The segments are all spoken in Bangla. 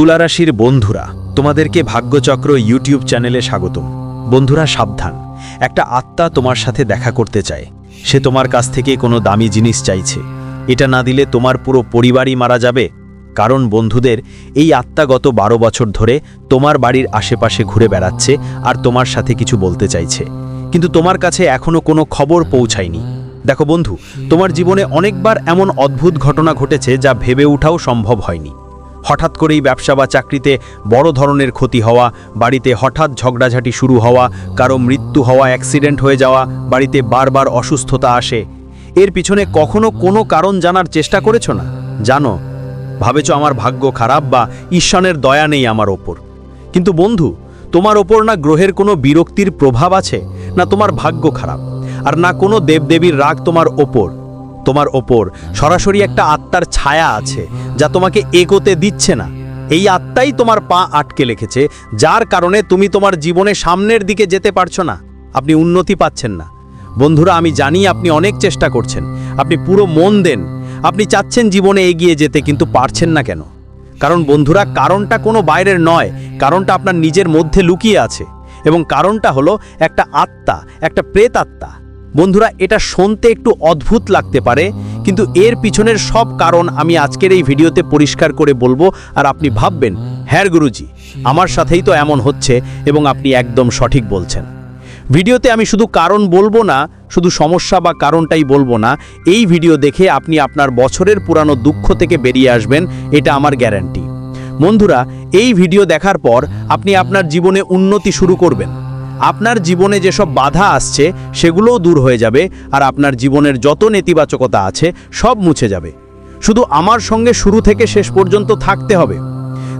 তুলারাশির বন্ধুরা, তোমাদেরকে ভাগ্যচক্র ইউটিউব চ্যানেলে স্বাগতম। বন্ধুরা, সাবধান। একটা আত্মা তোমার সাথে দেখা করতে চায়। সে তোমার কাছ থেকে কোনো দামি জিনিস চাইছে। এটা না দিলে তোমার পুরো পরিবারই মারা যাবে। কারণ বন্ধুদের এই আত্মা গত বারো বছর ধরে তোমার বাড়ির আশেপাশে ঘুরে বেড়াচ্ছে আর তোমার সাথে কিছু বলতে চাইছে। কিন্তু তোমার কাছে এখনও কোনো খবর পৌঁছায়নি। দেখো বন্ধু, তোমার জীবনে অনেকবার এমন অদ্ভুত ঘটনা ঘটেছে যা ভেবে ওঠাও সম্ভব হয়নি। হঠাৎ করেই ব্যবসা বা চাকরিতে বড় ধরনের ক্ষতি হওয়া, বাড়িতে হঠাৎ ঝগড়াঝাটি শুরু হওয়া, কারও মৃত্যু হওয়া অ্যাক্সিডেন্ট হয়ে যাওয়া, বাড়িতে বারবার অসুস্থতা আসে। এর পিছনে কখনো কোনো কারণ জানার চেষ্টা করেছ না? জানো, ভাবেছ আমার ভাগ্য খারাপ বা ঈশ্বরের দয়া নেই আমার ওপর। কিন্তু বন্ধু, তোমার ওপর না গ্রহের কোনো বিরক্তির প্রভাব আছে? না তোমার ভাগ্য খারাপ? আর না কোনো দেবদেবীর রাগ তোমার ওপর? তোমার ওপর। সরাসরি একটা আত্মার ছায়া আছে যা তোমাকে এগোতে দিচ্ছে না। এই আত্মাই তোমার পা আটকে লেখেছে যার কারণে তুমি তোমার জীবনে সামনের দিকে যেতে পারছ না। আপনি উন্নতি পাচ্ছেন না। বন্ধুরা, আমি জানি আপনি অনেক চেষ্টা করছেন। আপনি পুরো মন দেন। আপনি চাচ্ছেন জীবনে এগিয়ে যেতে, কিন্তু পারছেন না কেন? কারণ বন্ধুরা, কারণটা কোনো বাইরের নয়। কারণটা আপনার নিজের মধ্যে লুকিয়ে আছে। এবং কারণটা হলো একটা আত্মা, একটা প্রেত আত্মা বন্ধুরা, এটা শুনতে একটু অদ্ভুত লাগতে পারে, কিন্তু এর পিছনের সব কারণ আমি আজকের এই ভিডিওতে পরিষ্কার করে বলব, আর আপনি ভাববেন হ্যাঁ গুরুজি, আমার সাথেই তো এমন হচ্ছে এবং আপনি একদম সঠিক বলছেন। ভিডিওতে আমি শুধু কারণ বলব না, শুধু সমস্যা বা কারণটাই বলব না, এই ভিডিও দেখে আপনি আপনার বছরের পুরানো দুঃখ থেকে বেরিয়ে আসবেন, এটা আমার গ্যারান্টি। বন্ধুরা, এই ভিডিও দেখার পর আপনি আপনার জীবনে উন্নতি শুরু করবেন। আপনার জীবনে যেসব বাধা আসছে, সেগুলোও দূর হয়ে যাবে আর আপনার জীবনের যত নেতিবাচকতা আছে, সব মুছে যাবে। শুধু আমার সঙ্গে শুরু থেকে শেষ পর্যন্ত থাকতে হবে।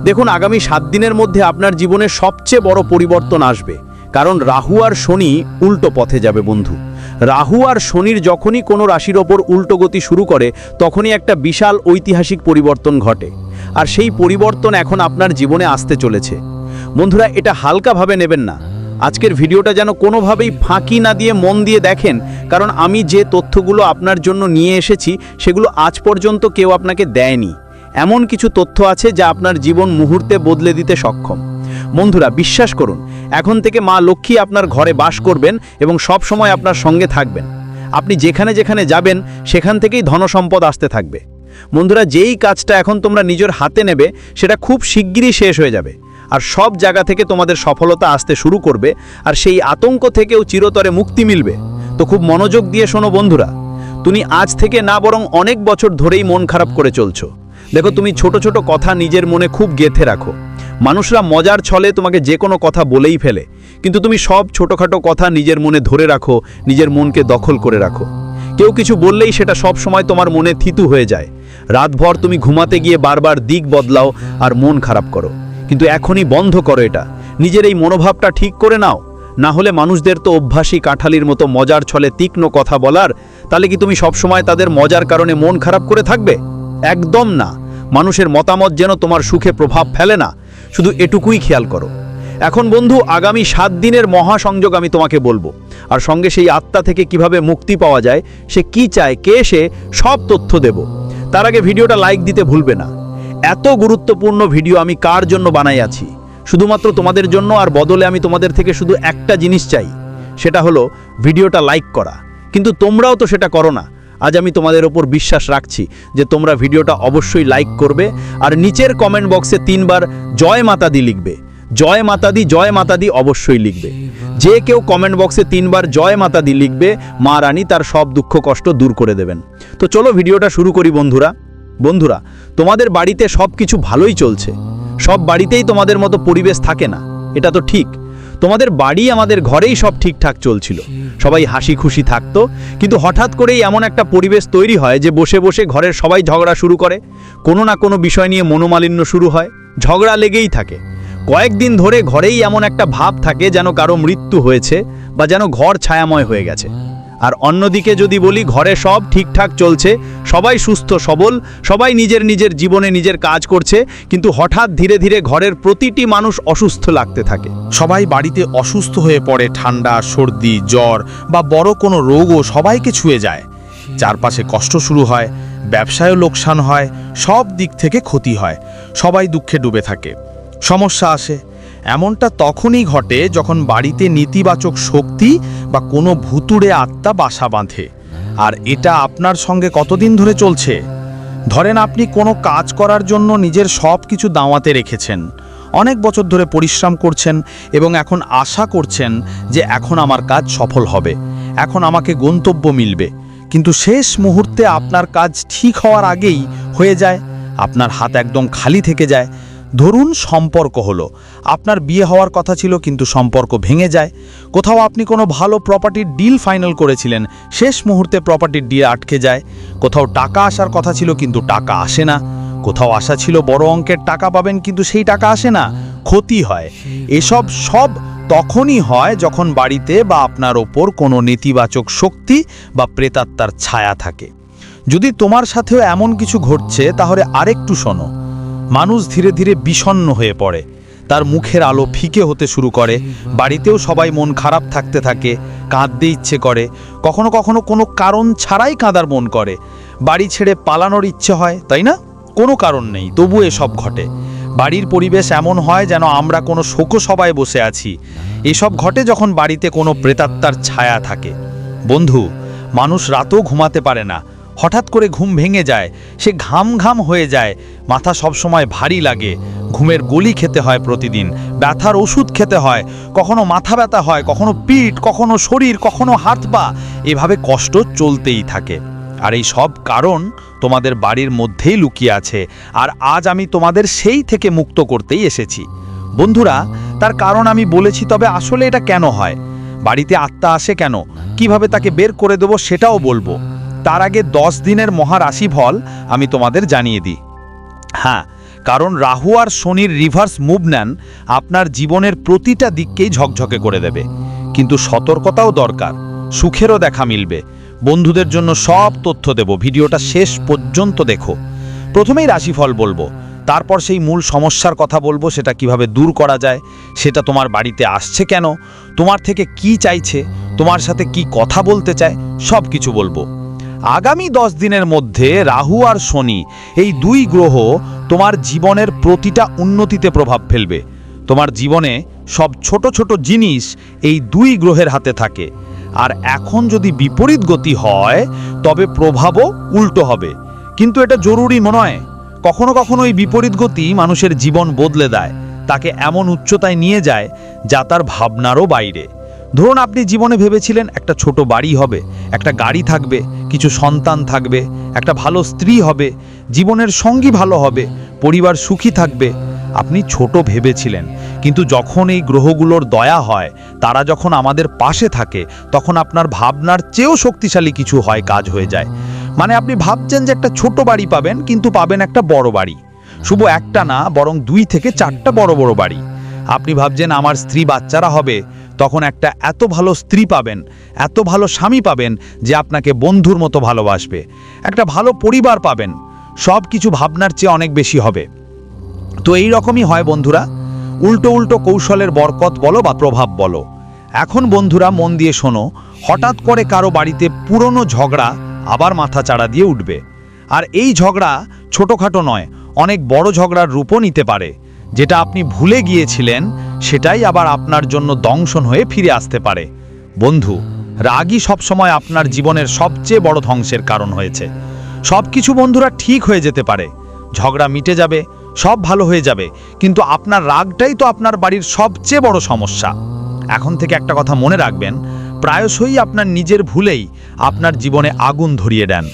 দেখুন, আগামী সাত দিনের মধ্যে আপনার জীবনে সবচেয়ে বড় পরিবর্তন আসবে। কারণ রাহু আর শনি উল্টো পথে যাবে, বন্ধু। রাহু আর শনির যখনই কোনো রাশির ওপর উল্টো গতি শুরু করে, তখনই একটা বিশাল ঐতিহাসিক পরিবর্তন ঘটে। আর সেই পরিবর্তন এখন আপনার জীবনে আসতে চলেছে। বন্ধুরা, এটা হালকাভাবে নেবেন না। আজকের ভিডিওটা যেন কোনোভাবেই ফাঁকি না দিয়ে মন দিয়ে দেখেন, কারণ আমি যে তথ্যগুলো আপনার জন্য নিয়ে এসেছি, সেগুলো আজ পর্যন্ত কেউ আপনাকে দেয়নি। এমন কিছু তথ্য আছে যা আপনার জীবন মুহূর্তে বদলে দিতে সক্ষম। বন্ধুরা, বিশ্বাস করুন, এখন থেকে মা লক্ষ্মী আপনার ঘরে বাস করবেন এবং সব সময় আপনার সঙ্গে থাকবেন। আপনি যেখানে যেখানে যাবেন, সেখান থেকেই ধনসম্পদ আসতে থাকবে। বন্ধুরা, যেই কাজটা এখন তোমরা নিজের হাতে নেবে, সেটা খুব শিগগিরই শেষ হয়ে যাবে। আর সব জায়গা থেকে তোমাদের সফলতা আসতে শুরু করবে, আর সেই আতঙ্ক থেকেও চিরতরে মুক্তি মিলবে। তো খুব মনোযোগ দিয়ে শোনো বন্ধুরা, তুমি আজ থেকে না বরং অনেক বছর ধরেই মন খারাপ করে চলছো। দেখো, তুমি ছোট ছোট কথা নিজের মনে খুব গেথে রাখো। মানুষরা মজার ছলে তোমাকে যে কোনো কথা বলেই ফেলে, কিন্তু তুমি সব ছোটোখাটো কথা নিজের মনে ধরে রাখো, নিজের মনকে দখল করে রাখো। কেউ কিছু বললেই সেটা সব সময় তোমার মনে থিতু হয়ে যায়। রাতভর তুমি ঘুমাতে গিয়ে বারবার দিক বদলাও আর মন খারাপ করো। কিন্তু এখনই বন্ধ করো এটা। নিজের এই মনোভাবটা ঠিক করে নাও। না হলে মানুষদের তো অভ্যাসী কাঁঠালির মতো মজার ছলে তীক্ষ্ণ কথা বলার, তাহলে কি তুমি সবসময় তাদের মজার কারণে মন খারাপ করে থাকবে? একদম না। মানুষের মতামত যেন তোমার সুখে প্রভাব ফেলে না। শুধু এটুকুই খেয়াল করো। এখন বন্ধু, আগামী সাত দিনের মহাসংযোগ আমি তোমাকে বলব। আর সঙ্গে সেই আত্মা থেকে কীভাবে মুক্তি পাওয়া যায়, সে কি চায়, কে সে, সব তথ্য দেব। তার আগে ভিডিওটা লাইক দিতে ভুলবে না। এত গুরুত্বপূর্ণ ভিডিও আমি কার জন্য বানাই আছি? শুধুমাত্র তোমাদের জন্য আর বদলে আমি তোমাদের থেকে শুধু একটা জিনিস চাই, সেটা হলো ভিডিওটা লাইক করা। কিন্তু তোমরাও তো সেটা করো না। আজ আমি তোমাদের ওপর বিশ্বাস রাখছি যে তোমরা ভিডিওটা অবশ্যই লাইক করবে আর নিচের কমেন্ট বক্সে তিনবার জয় মাতাদি লিখবে। জয় মাতাদি জয় মাতাদি অবশ্যই লিখবে। যে কেউ কমেন্ট বক্সে তিনবার জয় মাতাদি লিখবে, মা রানী তার সব দুঃখ কষ্ট দূর করে দেবেন। তো চলো ভিডিওটা শুরু করি বন্ধুরা। বন্ধুরা, তোমাদের বাড়িতে সব কিছু ভালোই চলছে। সব বাড়িতেই তোমাদের মতো পরিবেশ থাকে না। এটা তো ঠিক। তোমাদের বাড়ি আমাদের ঘরেই সব ঠিকঠাক চলছিল। সবাই হাসি খুশি থাকতো, কিন্তু হঠাৎ করেই এমন একটা পরিবেশ তৈরি হয় যে বসে বসে ঘরের সবাই ঝগড়া শুরু করে। কোনো না কোনো বিষয় নিয়ে মনোমালিন্য শুরু হয়। ঝগড়া লেগেই থাকে। কয়েকদিন ধরে ঘরেই এমন একটা ভাব থাকে যেন কারও মৃত্যু হয়েছে বা যেন ঘর ছায়াময় হয়ে গেছে। আর অন্যদিকে যদি বলি, ঘরে সব ঠিকঠাক চলছে, সবাই সুস্থ সবল, সবাই নিজের নিজের জীবনে নিজের কাজ করছে, কিন্তু হঠাৎ ধীরে ধীরে ঘরের প্রতিটি মানুষ অসুস্থ লাগতে থাকে। সবাই বাড়িতে অসুস্থ হয়ে পড়ে, ঠান্ডা, সর্দি, জ্বর বা বড় কোনো রোগও সবাইকে ছুঁয়ে যায়। চারপাশে কষ্ট শুরু হয়, ব্যবসায়ও লোকসান হয়, সব দিক থেকে ক্ষতি হয়, সবাই দুঃখে ডুবে থাকে। সমস্যা আসে এমনটা তখনই ঘটে যখন বাড়িতে নেতিবাচক শক্তি বা কোনো ভুতুড়ে আত্মা বাসা বাঁধে। আর এটা আপনার সঙ্গে কতদিন ধরে চলছে? ধরেন আপনি কোনো কাজ করার জন্য নিজের সব কিছু দাওয়াতে রেখেছেন, অনেক বছর ধরে পরিশ্রম করছেন এবং এখন আশা করছেন যে এখন আমার কাজ সফল হবে, এখন আমাকে গন্তব্য মিলবে। কিন্তু শেষ মুহূর্তে আপনার কাজ ঠিক হওয়ার আগেই হয়ে যায়, আপনার হাত একদম খালি থেকে যায় ধরুন সম্পর্ক হলো। আপনার বিয়ে হওয়ার কথা ছিল কিন্তু সম্পর্ক ভেঙে যায়। কোথাও আপনি কোনো ভালো প্রপার্টির ডিল ফাইনাল করেছিলেন, শেষ মুহূর্তে প্রপার্টির ডিল আটকে যায়। কোথাও টাকা আসার কথা ছিল কিন্তু টাকা আসে না। কোথাও আশা ছিল বড় অঙ্কের টাকা পাবেন কিন্তু সেই টাকা আসে না। ক্ষতি হয়। এসব সব তখনই হয় যখন বাড়িতে বা আপনার ওপর কোনো নেতিবাচক শক্তি বা প্রেতাত্মার ছায়া থাকে। যদি তোমার সাথেও এমন কিছু ঘটছে তাহলে আরেকটু শোনো। মানুষ ধীরে ধীরে বিষণ্ণ হয়ে পড়ে। তার মুখের আলো ফিকে হতে শুরু করে। বাড়িতেও সবাই মন খারাপ থাকতে থাকে, কাঁদতে ইচ্ছে করে। কখনো কখনো কোনো কারণ ছাড়াই কাঁদার মন করে। বাড়ি ছেড়ে পালানোর ইচ্ছে হয়, তাই না? কোনো কারণ নেই, তবু এসব ঘটে। বাড়ির পরিবেশ এমন হয় যেন আমরা কোনো শোকসভায় বসে আছি। এসব ঘটে যখন বাড়িতে কোনো প্রেতাত্মার ছায়া থাকে। বন্ধু, মানুষ রাতও ঘুমাতে পারে না। হঠাৎ করে ঘুম ভেঙে যায়, সে ঘাম ঘাম হয়ে যায়, মাথা সবসময় ভারী লাগে, ঘুমের গলি খেতে হয় প্রতিদিন, ব্যথার ওষুধ খেতে হয়, কখনো মাথা ব্যথা হয়, কখনো পিঠ, কখনো শরীর, কখনো হাত পা, এভাবে কষ্ট চলতেই থাকে। আর এই সব কারণ তোমাদের বাড়ির মধ্যেই লুকিয়ে আছে, আর আজ আমি তোমাদের সেই থেকে মুক্ত করতেই এসেছি। বন্ধুরা, তার কারণ আমি বলেছি, তবে আসলে এটা কেন হয়? বাড়িতে আত্মা আসে কেন? কীভাবে তাকে বের করে দেবো সেটাও বলব। তার আগে দশ দিনের মহারাশি ফল আমি তোমাদের জানিয়ে দিই। হ্যাঁ কারণ রাহু আর শনির রিভার্স মুভ নেন আপনার জীবনের প্রতিটা দিককেই ঝকঝকে করে দেবে। কিন্তু সতর্কতাও দরকার, সুখেরও দেখা মিলবে। বন্ধুদের জন্য সব তথ্য দেব, ভিডিওটা শেষ পর্যন্ত দেখো। প্রথমেই রাশিফল বলব, তারপর সেই মূল সমস্যার কথা বলব, সেটা কীভাবে দূর করা যায়, সেটা তোমার বাড়িতে আসছে কেন, তোমার থেকে কি চাইছে, তোমার সাথে কি কথা বলতে চায় সব কিছু বলব। আগামী দশ দিনের মধ্যে রাহু আর শনি, এই দুই গ্রহ তোমার জীবনের প্রতিটা উন্নতিতে প্রভাব ফেলবে। তোমার জীবনে সব ছোট ছোট জিনিস এই দুই গ্রহের হাতে থাকে। আর এখন যদি বিপরীত গতি হয়, তবে প্রভাবও উল্টো হবে। কিন্তু এটা জরুরি নয়। কখনো কখনো এই বিপরীত গতি মানুষের জীবন বদলে দেয়। তাকে এমন উচ্চতায় নিয়ে যায় যা তার ভাবনারও বাইরে। ধরুন আপনি জীবনে ভেবেছিলেন একটা ছোট বাড়ি হবে, একটা গাড়ি থাকবে কিছু সন্তান থাকবে, একটা ভালো স্ত্রী হবে, জীবনের সঙ্গী ভালো হবে, পরিবার সুখী থাকবে। আপনি ছোট ভেবেছিলেন, কিন্তু যখন এই গ্রহগুলোর দয়া হয়, তারা যখন আমাদের পাশে থাকে, তখন আপনার ভাবনার চেয়েও শক্তিশালী কিছু হয়, কাজ হয়ে যায়। মানে আপনি ভাবছেন যে একটা ছোট বাড়ি পাবেন, কিন্তু পাবেন একটা বড় বাড়ি। শুধু একটা না, বরং দুই থেকে চারটা বড় বড় বাড়ি। আপনি ভাবছেন, আমার স্ত্রী বাচ্চারা হবে তখন একটা এত ভালো স্ত্রী পাবেন, এত ভালো স্বামী পাবেন যে আপনাকে বন্ধুর মতো ভালোবাসবে। একটা ভালো পরিবার পাবেন, সব কিছু ভাবনার চেয়ে অনেক বেশি হবে। তো এই রকমই হয় বন্ধুরা, উল্টো উল্টো কৌশলের বরকত বলো বা প্রভাব বলো। এখন বন্ধুরা মন দিয়ে শোনো, হঠাৎ করে কারও বাড়িতে পুরনো ঝগড়া আবার মাথা চাড়া দিয়ে উঠবে। আর এই ঝগড়া ছোটোখাটো নয়, অনেক বড় ঝগড়ার রূপও নিতে পারে। যেটা আপনি ভুলে গিয়েছিলেন, সেটাই আবার আপনার জন্য দংশন হয়ে ফিরে আসতে পারে। বন্ধু, রাগই সবসময় আপনার জীবনের সবচেয়ে বড় ধ্বংসের কারণ হয়েছে। সব কিছু বন্ধুরা ঠিক হয়ে যেতে পারে। ঝগড়া মিটে যাবে, সব ভালো হয়ে যাবে, কিন্তু আপনার রাগটাই তো আপনার বাড়ির সবচেয়ে বড় সমস্যা। এখন থেকে একটা কথা মনে রাখবেন, প্রায়শই আপনার নিজের ভুলেই আপনার জীবনে আগুন ধরিয়ে দেন।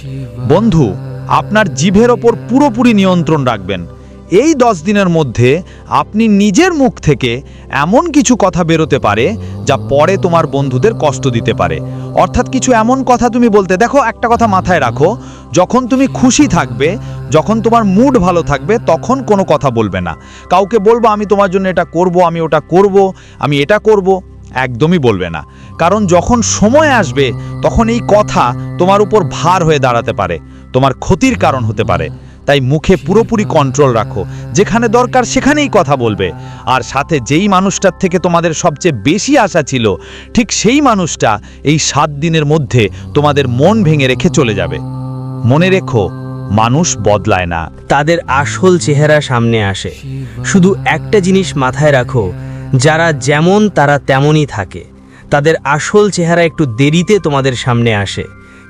বন্ধু, আপনার জিভের ওপর পুরোপুরি নিয়ন্ত্রণ রাখবেন। এই দশ দিনের মধ্যে আপনি নিজের মুখ থেকে এমন কিছু কথা বেরোতে পারে যা পরে তোমার বন্ধুদের কষ্ট দিতে পারে। অর্থাৎ কিছু এমন কথা তুমি বলতে, দেখো, একটা কথা মাথায় রাখো, যখন তুমি খুশি থাকবে, যখন তোমার মুড ভালো থাকবে, তখন কোনো কথা বলবে না। কাউকে বলব, আমি তোমার জন্য এটা করব, আমি ওটা করব, আমি এটা করব, একদমই বলবে না। কারণ যখন সময় আসবে, তখন এই কথা তোমার উপর ভার হয়ে দাঁড়াতে পারে, তোমার ক্ষতির কারণ হতে পারে। তাই মুখে পুরোপুরি কন্ট্রোল রাখো। যেখানে দরকার সেখানেই কথা বলবে। আর সাথে যেই মানুষটার থেকে তোমাদের সবচেয়ে বেশি আশা ছিল, ঠিক সেই মানুষটা এই সাত দিনের মধ্যে তোমাদের মন ভেঙে রেখে চলে যাবে। মনে রেখো, মানুষ বদলায় না। তাদের আসল চেহারা সামনে আসে। শুধু একটা জিনিস মাথায় রাখো, যারা যেমন তারা তেমনই থাকে। তাদের আসল চেহারা একটু দেরিতে তোমাদের সামনে আসে।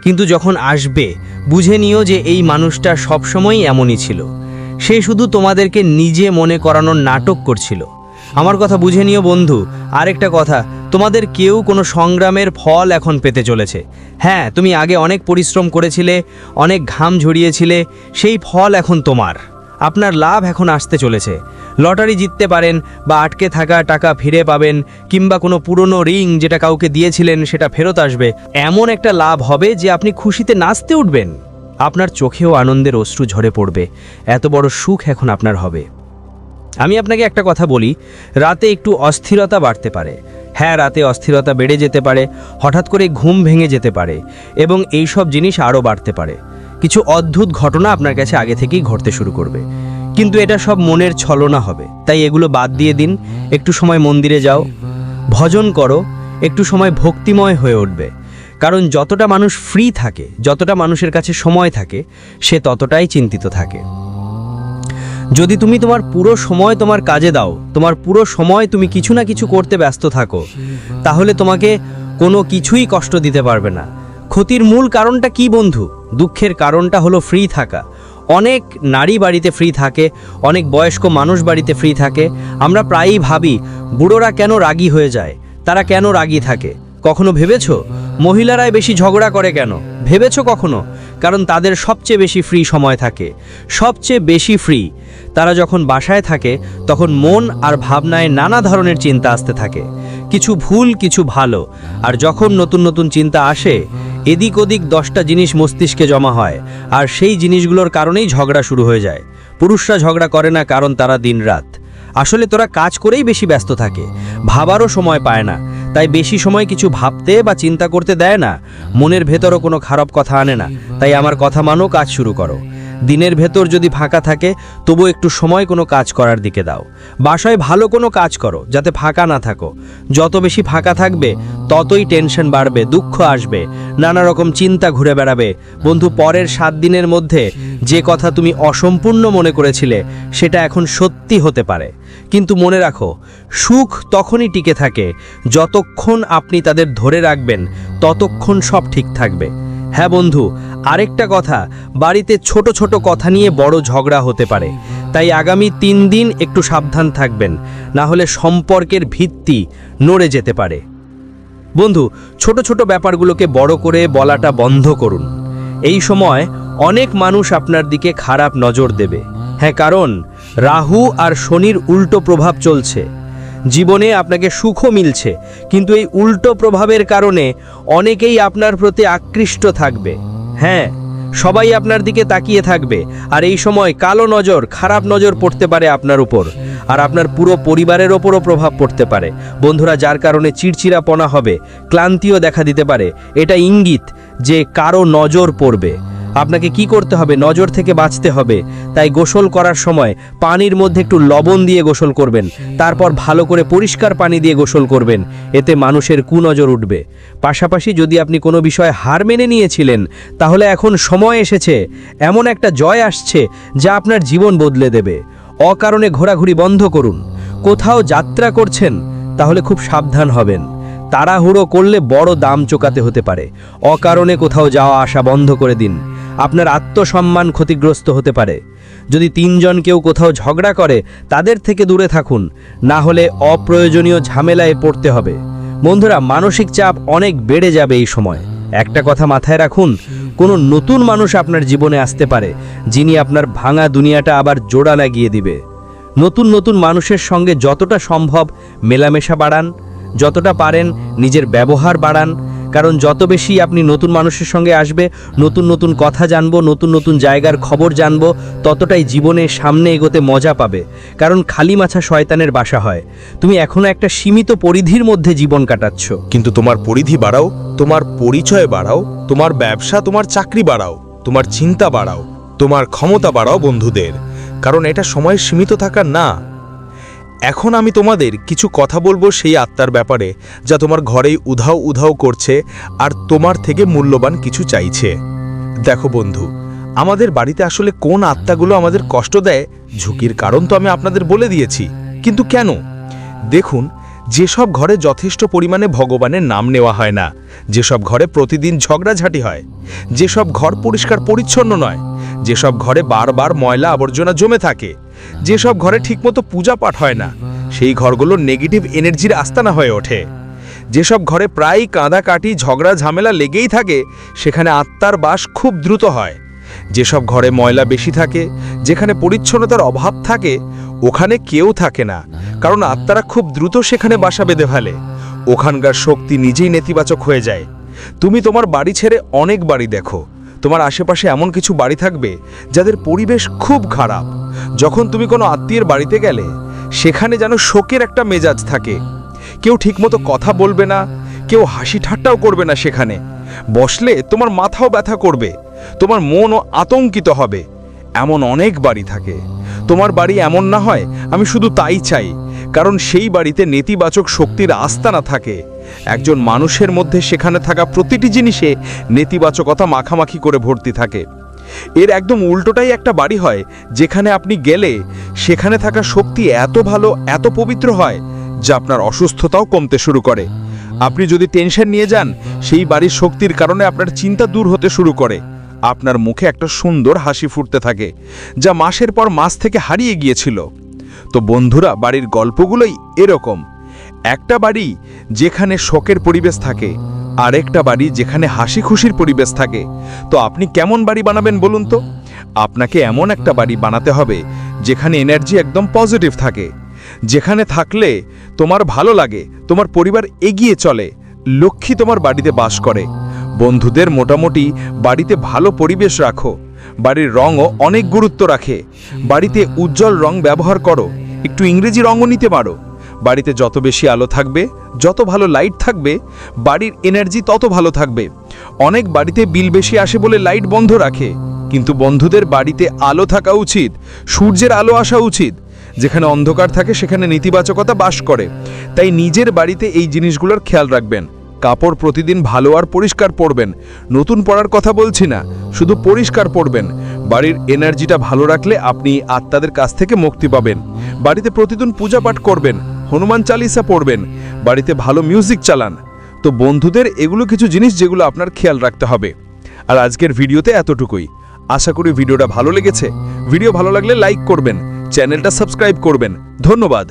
কিন্তু যখন আসবে, বুঝে নিও যে এই মানুষটা সবসময়ই এমনই ছিল। সে শুধু তোমাদেরকে নিজে মনে করানোর নাটক করছিল। আমার কথা বুঝে নিও বন্ধু, আরেকটা কথা, তোমাদের কেউ কোনো সংগ্রামের ফল এখন পেতে চলেছে। হ্যাঁ তুমি আগে অনেক পরিশ্রম করেছিলে, অনেক ঘাম ঝরিয়েছিলে, সেই ফল এখন তোমার। আপনার লাভ এখন আসতে চলেছে। লটারি জিততে পারেন বা আটকে থাকা টাকা ফিরে পাবেন কিংবা কোনো পুরনো রিং যেটা কাউকে দিয়েছিলেন সেটা ফেরত আসবে। এমন একটা লাভ হবে যে আপনি খুশিতে নাচতে উঠবেন। আপনার চোখেও আনন্দের অশ্রু ঝরে পড়বে। এত বড় সুখ এখন আপনার হবে। আমি আপনাকে একটা কথা বলি, রাতে একটু অস্থিরতা বাড়তে পারে। হ্যাঁ রাতে অস্থিরতা বেড়ে যেতে পারে, হঠাৎ করে ঘুম ভেঙে যেতে পারে এবং এই সব জিনিস আরও বাড়তে পারে। কিছু অদ্ভুত ঘটনা আপনার কাছে আগে থেকেই ঘটতে শুরু করবে। কিন্তু এটা সব মনের ছলনা হবে। তাই এগুলো বাদ দিয়ে দিন। একটু সময় মন্দিরে যাও। ভজন করো। একটু সময় ভক্তিময় হয়ে উঠবে। কারণ যতটা মানুষ ফ্রি থাকে, যতটা মানুষের কাছে সময় থাকে, সে ততটাই চিন্তিত থাকে। যদি তুমি তোমার পুরো সময় তোমার কাজে দাও, তোমার পুরো সময় তুমি কিছু না কিছু করতে ব্যস্ত থাকো, তাহলে তোমাকে কোনো কিছুই কষ্ট দিতে পারবে না। ক্ষতির মূল কারণটা কি বন্ধু? দুঃখের কারণটা হলো ফ্রি থাকা। অনেক নারী বাড়িতে ফ্রি থাকে, অনেক বয়স্ক মানুষ বাড়িতে ফ্রি থাকে। আমরা প্রায়ই ভাবি, বুড়োরা কেন রাগী হয়ে যায়? তারা কেন রাগী থাকে? কখনো ভেবেছ? মহিলারাই বেশি ঝগড়া করে কেন? ভেবেছ কখনো? কারণ তাদের সবচেয়ে বেশি ফ্রি সময় থাকে। সবচেয়ে বেশি ফ্রি তারা যখন বাসায় থাকে, তখন মন আর ভাবনায় নানা ধরনের চিন্তা আসতে থাকে। কিছু ভুল, কিছু ভালো। আর যখন নতুন নতুন চিন্তা আসে এদিক ওদিক দশটা জিনিস মস্তিষ্কে জমা হয়, আর সেই জিনিসগুলোর কারণেই ঝগড়া শুরু হয়ে যায়। পুরুষরা ঝগড়া করে না কারণ তারা দিন রাত আসলে তোরা কাজ করেই বেশি ব্যস্ত থাকে, ভাবারও সময় পায় না, তাই বেশি সময় কিছু ভাবতে বা চিন্তা করতে দেয় না, মনের ভেতরও কোনো খারাপ কথা আনে না, তাই আমার কথা মানো, কাজ শুরু করো। দিনের ভেতর যদি ফাঁকা থাকে, তবু একটু সময় কোনো কাজ করার দিকে দাও। বাসায় ভালো কোনো কাজ করো, যাতে ফাঁকা না থাকো। যত বেশি ফাঁকা থাকবে, ততই টেনশন বাড়বে, দুঃখ আসবে, নানা রকম চিন্তা ঘুরে বেড়াবে। বন্ধু, পরের সাত দিনের মধ্যে যে কথা তুমি অসম্পূর্ণ মনে করেছিলে, সেটা এখন সত্যি হতে পারে। কিন্তু মনে রাখো, সুখ তখনই টিকে থাকে, যতক্ষণ আপনি তাদের ধরে রাখবেন, ততক্ষণ সব ঠিক থাকবে। হ্যাঁ বন্ধু আরেকটা কথা, বাড়িতে ছোট ছোট কথা নিয়ে বড় ঝগড়া হতে পারে। তাই আগামী তিন দিন একটু সাবধান থাকবেন, না হলে সম্পর্কের ভিত্তি নড়ে যেতে পারে। বন্ধু, ছোট ছোট ব্যাপারগুলোকে বড় করে বলাটা বন্ধ করুন। এই সময় অনেক মানুষ আপনার দিকে খারাপ নজর দেবে। হ্যাঁ কারণ রাহু আর শনির উল্টো প্রভাব চলছে। জীবনে আপনাকে সুখও মিলছে, কিন্তু এই উল্টো প্রভাবের কারণে অনেকেই আপনার প্রতি আকৃষ্ট থাকবে। হ্যাঁ সবাই আপনার দিকে তাকিয়ে থাকবে, আর এই সময় কালো নজর, খারাপ নজর পড়তে পারে আপনার উপর, আর আপনার পুরো পরিবারের ওপরও প্রভাব পড়তে পারে। বন্ধুরা, যার কারণে চিড়চিড়াপনা হবে, ক্লান্তিও দেখা দিতে পারে। এটা ইঙ্গিত যে কারও নজর পড়বে। আপনাকে কি করতে হবে? নজর থেকে বাঁচতে হবে। তাই গোসল করার সময় পানির মধ্যে একটু লবণ দিয়ে গোসল করবেন। তারপর ভালো করে পরিষ্কার পানি দিয়ে গোসল করবেন। এতে মানুষের কুনজর উঠবে। পাশাপাশি যদি আপনি কোনো বিষয়ে হার মেনে নিয়েছিলেন, তাহলে এখন সময় এসেছে। এমন একটা জয় আসছে যা আপনার জীবন বদলে দেবে। অকারণে ঘোরাঘুরি বন্ধ করুন। কোথাও যাত্রা করছেন, তাহলে খুব সাবধান হবেন। তাড়াহুড়ো করলে বড় দাম চোকাতে হতে পারে। অকারণে কোথাও যাওয়া আসা বন্ধ করে দিন। আপনার আত্মসম্মান ক্ষতিগ্রস্ত হতে পারে। যদি তিনজন কেউ কোথাও ঝগড়া করে, তাদের থেকে দূরে থাকুন। না হলে অপ্রয়োজনীয় ঝামেলায় পড়তে হবে। বন্ধুরা, মানসিক চাপ অনেক বেড়ে যাবে এই সময়। একটা কথা মাথায় রাখুন, কোনো নতুন মানুষ আপনার জীবনে আসতে পারে, যিনি আপনার ভাঙা দুনিয়াটা আবার জোড়া লাগিয়ে দিবে। নতুন নতুন মানুষের সঙ্গে যতটা সম্ভব মেলামেশা বাড়ান, যতটা পারেন নিজের ব্যবহার বাড়ান কারণ যত বেশি আপনি নতুন মানুষের সঙ্গে আসবে, নতুন নতুন কথা জানব, নতুন নতুন জায়গার খবর জানব, ততটাই জীবনে সামনে এগোতে মজা পাবে। কারণ খালি মাছা শয়তানের বাসা হয়। তুমি এখনও একটা সীমিত পরিধির মধ্যে জীবন কাটাচ্ছ। কিন্তু তোমার পরিধি বাড়াও, তোমার পরিচয় বাড়াও, তোমার ব্যবসা, তোমার চাকরি বাড়াও, তোমার চিন্তা বাড়াও, তোমার ক্ষমতা বাড়াও বন্ধুদের। কারণ এটা সময় সীমিত থাকার না। এখন আমি তোমাদের কিছু কথা বলব সেই আত্মার ব্যাপারে, যা তোমার ঘরেই উধাও উধাও করছে আর তোমার থেকে মূল্যবান কিছু চাইছে। দেখো বন্ধু, আমাদের বাড়িতে আসলে কোন আত্মাগুলো আমাদের কষ্ট দেয় ঝুঁকির কারণ তো আমি আপনাদের বলে দিয়েছি। কিন্তু কেন? দেখুন, যেসব ঘরে যথেষ্ট পরিমাণে ভগবানের নাম নেওয়া হয় না, যেসব ঘরে প্রতিদিন ঝগড়াঝাটি হয়, যেসব ঘর পরিষ্কার পরিচ্ছন্ন নয়, যেসব ঘরে বারবার ময়লা আবর্জনা জমে থাকে যেসব ঘরে ঠিকমতো পূজা পাঠ হয় না, সেই ঘরগুলো নেগেটিভ এনার্জির আস্তানা হয়ে ওঠে। যেসব ঘরে প্রায় কাঁদাকাটি, ঝগড়া, ঝামেলা লেগেই থাকে, সেখানে আত্মার বাস খুব দ্রুত হয়। যেসব ঘরে ময়লা বেশি থাকে, যেখানে পরিচ্ছন্নতার অভাব থাকে, ওখানে কেউ থাকে না, কারণ আত্মারা খুব দ্রুত সেখানে বাসা বেঁধে ফেলে। ওখানকার শক্তি নিজেই নেতিবাচক হয়ে যায়। তুমি তোমার বাড়ি ছেড়ে অনেক বাড়ি দেখো তোমার আশেপাশে এমন কিছু বাড়ি থাকবে যাদের পরিবেশ খুব খারাপ। যখন তুমি কোনো আত্মীয়ের বাড়িতে গেলে, সেখানে যেন শোকের একটা মেজাজ থাকে। কেউ ঠিকমতো কথা বলবে না, কেউ হাসি ঠাট্টাও করবে না সেখানে। বসলে তোমার মাথাও ব্যথা করবে, তোমার মনও আতঙ্কিত হবে। এমন অনেক বাড়ি থাকে। তোমার বাড়ি এমন না হয়, আমি শুধু তাই চাই, কারণ সেই বাড়িতে নেতিবাচক শক্তির আস্তানা থাকে। একজন মানুষের মধ্যে সেখানে থাকা প্রতিটি জিনিসে নেতিবাচকতা মাখামাখি করে ভর্তি থাকে। এর একদম উল্টোটাই একটা বাড়ি হয়, যেখানে আপনি গেলে সেখানে থাকা শক্তি এত ভালো, এত পবিত্র হয়, যা আপনার অসুস্থতাও কমতে শুরু করে। আপনি যদি টেনশন নিয়ে যান, সেই বাড়ির শক্তির কারণে আপনার চিন্তা দূর হতে শুরু করে। আপনার মুখে একটা সুন্দর হাসি ফুটতে থাকে, যা মাসের পর মাস থেকে হারিয়ে গিয়েছিল। তো বন্ধুরা, বাড়ির গল্পগুলোই এরকম। একটা বাড়ি যেখানে শোকের পরিবেশ থাকে আরেকটা বাড়ি যেখানে হাসি খুশির পরিবেশ থাকে। তো আপনি কেমন বাড়ি বানাবেন বলুন তো? আপনাকে এমন একটা বাড়ি বানাতে হবে যেখানে এনার্জি একদম পজিটিভ থাকে। যেখানে থাকলে তোমার ভালো লাগে, তোমার পরিবার এগিয়ে চলে, লক্ষ্মী তোমার বাড়িতে বাস করে। বন্ধুদের মোটামুটি বাড়িতে ভালো পরিবেশ রাখো, বাড়ির রঙও অনেক গুরুত্ব রাখে। বাড়িতে উজ্জ্বল রং ব্যবহার করো, একটু ইংরেজি রঙও নিতে পারো। বাড়িতে যত বেশি আলো থাকবে, যত ভালো লাইট থাকবে, বাড়ির এনার্জি তত ভালো থাকবে। অনেক বাড়িতে বিল বেশি আসে বলে লাইট বন্ধ রাখে। কিন্তু বন্ধুদের বাড়িতে আলো থাকা উচিত, সূর্যের আলো আসা উচিত। যেখানে অন্ধকার থাকে, সেখানে নেতিবাচকতা বাস করে। তাই নিজের বাড়িতে এই জিনিসগুলোর খেয়াল রাখবেন। কাপড় প্রতিদিন ভালো আর পরিষ্কার পরবেন। নতুন পরার কথা বলছি না, শুধু পরিষ্কার পরবেন। বাড়ির এনার্জিটা ভালো রাখলে আপনি আত্মাদের কাছ থেকে মুক্তি পাবেন। বাড়িতে প্রতিদিন পূজা পাঠ করবেন। হনুমান চালিসা পড়বেন, বাড়িতে ভালো মিউজিক চালান। তো বন্ধুদের এগুলো কিছু জিনিস যেগুলো আপনার খেয়াল রাখতে হবে। আর আজকের ভিডিওতে এতটুকুই। আশা করি ভিডিওটা ভালো লেগেছে। ভিডিও ভালো লাগলে লাইক করবেন, চ্যানেলটা সাবস্ক্রাইব করবেন। ধন্যবাদ।